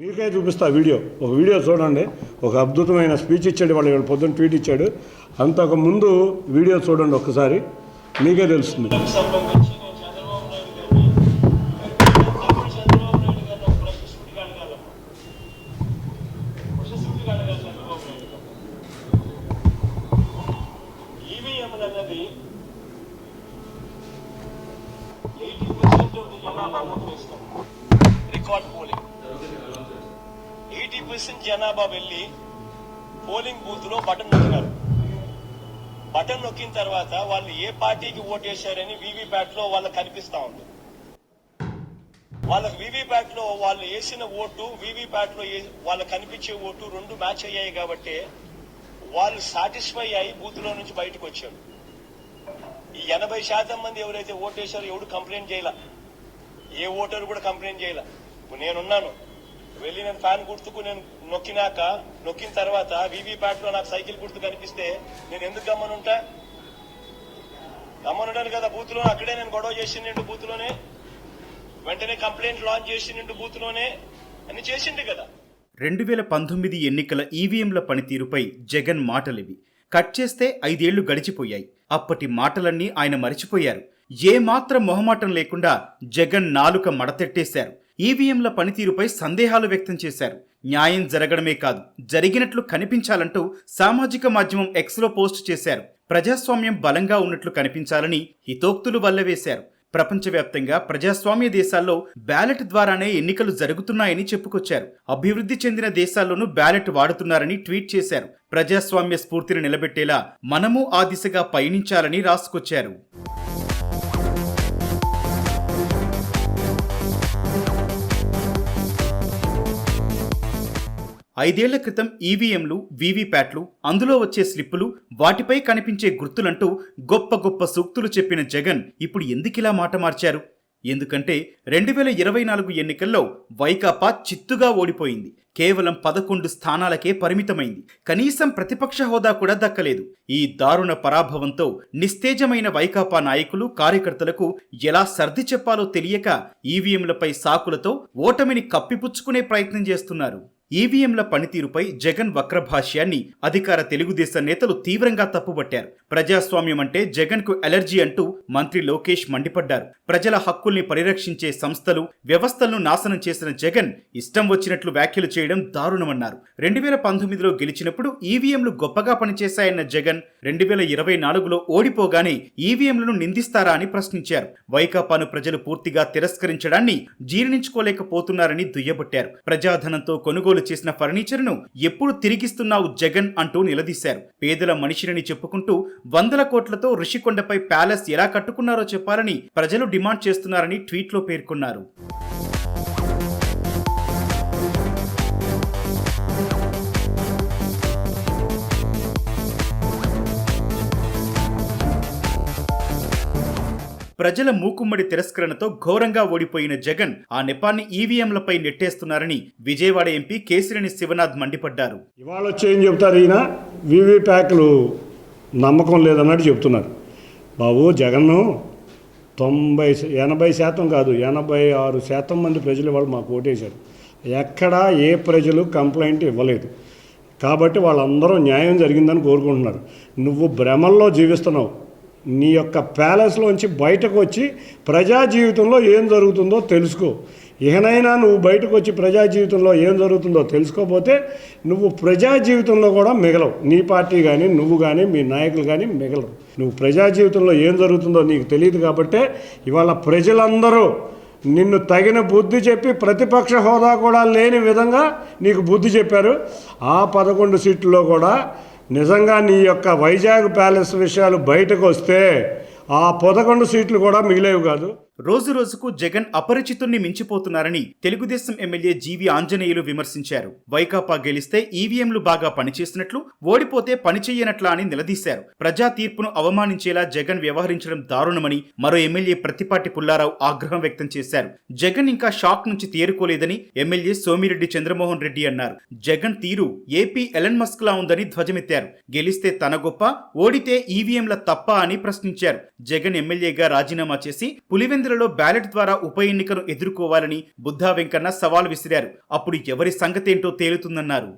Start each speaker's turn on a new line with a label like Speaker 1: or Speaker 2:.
Speaker 1: మీకే చూపిస్తా వీడియో. ఒక వీడియో చూడండి. ఒక అద్భుతమైన స్పీచ్ ఇచ్చాడు వాళ్ళు ఇవాళ పొద్దున్న ట్వీట్ ఇచ్చాడు. అంతకు ముందు వీడియో చూడండి ఒక్కసారి. మీకే తెలుస్తుంది.
Speaker 2: Record polling. పర్సెంట్ జనాభా వెళ్ళి. పోలింగ్ బూత్లో బటన్ నొక్కినారు. బటన్ నొక్కిన తర్వాత వాళ్ళు ఏ పార్టీకి ఓటేశారని వీవీప్యాట్లో వాళ్ళకి కనిపిస్తా ఉంది. వాళ్ళకి వీవీప్యాట్లో వాళ్ళు వేసిన ఓటు వీవీప్యాట్లో వాళ్ళకి కనిపించే ఓటు రెండు మ్యాచ్ అయ్యాయి కాబట్టి వాళ్ళు సాటిస్ఫై అయ్యి బూత్లో నుంచి బయటకు వచ్చారు. ఈ ఎనభై శాతం మంది ఎవరైతే ఓటేశారో ఎవడు కంప్లైంట్ చేయాల? ఏ ఓటరు కూడా కంప్లైంట్ చేయాల? నేనున్నాను. వెళ్ళి నేను ఫ్యాన్ గుర్తుకు నేను నొక్కినాక నొక్కిన తర్వాత వీవీప్యాట్లో నాకు సైకిల్ గుర్తు కనిపిస్తే నేను ఎందుకు గమ్మనుంటా? గమ్మనుంటాను కదా బూత్లో అక్కడే నేను గొడవ చేసిండు బూత్లోనే వెంటనే కంప్లైంట్ లాంచ్ చేసిండు బూత్లోనే అని చేసిండు కదా.
Speaker 3: రెండు వేల పంతొమ్మిది ఎన్నికల ఈవీఎంల పనితీరుపై జగన్ మాటలివి. కట్ చేస్తే ఐదేళ్ళు గడిచిపోయాయి. అప్పటి మాటలన్నీ ఆయన మరిచిపోయారు. ఏమాత్రం మొహమాటం లేకుండా జగన్ నాలుక మడతెట్టేశారు. ఈవీఎంల పనితీరుపై సందేహాలు వ్యక్తం చేశారు. న్యాయం జరగడమే కాదు జరిగినట్లు కనిపించాలంటూ సామాజిక మాధ్యమం ఎక్స్లో పోస్ట్ చేశారు. ప్రజాస్వామ్యం బలంగా ఉన్నట్లు కనిపించాలని హితోక్తులు వల్లవేశారు. ప్రపంచవ్యాప్తంగా ప్రజాస్వామ్య దేశాల్లో బ్యాలెట్ ద్వారానే ఎన్నికలు జరుగుతున్నాయని చెప్పుకొచ్చారు. అభివృద్ధి చెందిన దేశాల్లోనూ బ్యాలెట్ వాడుతున్నారని ట్వీట్ చేశారు. ప్రజాస్వామ్య స్ఫూర్తిని నిలబెట్టేలా మనము ఆ దిశగా పయనించాలని రాసుకొచ్చారు. ఐదేళ్ళ క్రితం ఈవీఎంలు వీవీప్యాట్లు అందులో వచ్చే స్లిప్పులు వాటిపై కనిపించే గుర్తులంటూ గొప్ప గొప్ప సూక్తులు చెప్పిన జగన్ ఇప్పుడు ఎందుకిలా మాట మార్చారు? ఎందుకంటే రెండు వేల ఇరవై నాలుగు ఎన్నికల్లో వైకాపా చిత్తుగా ఓడిపోయింది. కేవలం పదకొండు స్థానాలకే పరిమితమైంది. కనీసం ప్రతిపక్ష హోదా కూడా దక్కలేదు. ఈ దారుణ పరాభవంతో నిస్తేజమైన వైకాపా నాయకులు కార్యకర్తలకు ఎలా సర్ది చెప్పాలో తెలియక ఈవీఎంలపై సాకులతో ఓటమిని కప్పిపుచ్చుకునే ప్రయత్నం చేస్తున్నారు. ఈవీఎంల పనితీరుపై జగన్ వక్రభాష్యాన్ని అధికార తెలుగుదేశం నేతలు తీవ్రంగా తప్పుబట్టారు. ప్రజాస్వామ్యం అంటే జగన్కు ఎలర్జీ అంటూ మంత్రి లోకేష్ మండిపడ్డారు. ప్రజల హక్కుల్ని పరిరక్షించే సంస్థలు వ్యవస్థలను నాశనం చేసిన జగన్ ఇష్టం వచ్చినట్లు వ్యాఖ్యలు చేయడం దారుణమన్నారు. రెండు వేల పంతొమ్మిదిలో గెలిచినప్పుడు ఈవీఎంలు గొప్పగా పనిచేశాయన్న జగన్ రెండు వేల ఇరవై నాలుగులో ఓడిపోగానే ఈవీఎంలను నిందిస్తారా అని ప్రశ్నించారు. వైకాపాను ప్రజలు పూర్తిగా తిరస్కరించడాన్ని జీర్ణించుకోలేకపోతున్నారని దుయ్యబట్టారు. ప్రజాధనంతో కొనుగోలు చేసిన ఫర్నిచర్ను ఎప్పుడు తిరిగిస్తున్నావు జగన్ అంటూ నిలదీశారు. పేదల మనిషిని చెప్పుకుంటూ వందల కోట్లతో ఋషికొండపై ప్యాలెస్ ఎలా కట్టుకున్నారో చెప్పాలని ప్రజలు డిమాండ్ చేస్తున్నారని ట్వీట్లో పేర్కొన్నారు. ప్రజల మూకుమ్మడి తిరస్కరణతో ఘోరంగా ఓడిపోయిన జగన్ ఆ నెపాన్ని ఈవీఎంలపై నెట్టేస్తున్నారని విజయవాడ ఎంపీ కేసినేని శివనాథ్ మండిపడ్డారు.
Speaker 1: ఇవాళ వచ్చి ఏం చెప్తారు ఈయన? వివి ప్యాక్లు నమ్మకం లేదన్నట్టు చెప్తున్నారు. బాబు జగన్ను తొంభై ఎనభై శాతం కాదు ఎనభై ఆరు శాతం మంది ప్రజలు వాళ్ళు మాకు ఓటేశారు. ఎక్కడా ఏ ప్రజలు కంప్లైంట్ ఇవ్వలేదు. కాబట్టి వాళ్ళందరూ న్యాయం జరిగిందని కోరుకుంటున్నారు. నువ్వు భ్రమల్లో జీవిస్తున్నావు. నీ యొక్క ప్యాలెస్లోంచి బయటకు వచ్చి ప్రజా జీవితంలో ఏం జరుగుతుందో తెలుసుకో. ఇకనైనా నువ్వు బయటకు వచ్చి ప్రజా జీవితంలో ఏం జరుగుతుందో తెలుసుకోపోతే నువ్వు ప్రజా జీవితంలో కూడా మిగలవు. నీ పార్టీ కానీ నువ్వు కానీ మీ నాయకులు కానీ మిగలవు. నువ్వు ప్రజా జీవితంలో ఏం జరుగుతుందో నీకు తెలియదు కాబట్టే ఇవాళ ప్రజలందరూ నిన్ను తగిన బుద్ధి చెప్పి ప్రతిపక్ష హోదా కూడా లేని విధంగా నీకు బుద్ధి చెప్పారు. ఆ పదకొండు సీట్లలో కూడా నిజంగా నీ యొక్క వైజాగ్ ప్యాలెస్ విషయాలు బయటకు వస్తే ఆ పదకొండు సీట్లు కూడా మిగిలేవి కాదు.
Speaker 3: రోజు రోజుకు జగన్ అపరిచితుణ్ణి మించిపోతున్నారని తెలుగుదేశం ఎమ్మెల్యే జీవి ఆంజనేయులు విమర్శించారు. వైకాపా గెలిస్తే ఈవీఎంలు బాగా పనిచేసినట్లు ఓడిపోతే పనిచేయనట్లా అని నిలదీశారు. ప్రజా తీర్పును అవమానించేలా జగన్ వ్యవహరించడం దారుణమని మరో ఎమ్మెల్యే ప్రతిపాటి పుల్లారావు ఆగ్రహం వ్యక్తం చేశారు. జగన్ ఇంకా షాక్ నుంచి తేరుకోలేదని ఎమ్మెల్యే సోమిరెడ్డి చంద్రమోహన్ రెడ్డి అన్నారు. జగన్ తీరు ఏపీ ఎలన్ మస్క్ లా ఉందని ధ్వజమెత్తారు. గెలిస్తే తన గొప్ప ఓడితే ఈవీఎంల తప్ప అని ప్రశ్నించారు. జగన్ ఎమ్మెల్యేగా రాజీనామా చేసి పులివెందుల ఎన్నికలలో బ్యాలెట్ ద్వారా ఉప ఎన్నికను ఎదుర్కోవాలని బుద్ధా వెంకన్న సవాల్ విసిరారు. అప్పుడు ఎవరి సంగతేంటో తేలుతుందన్నారు.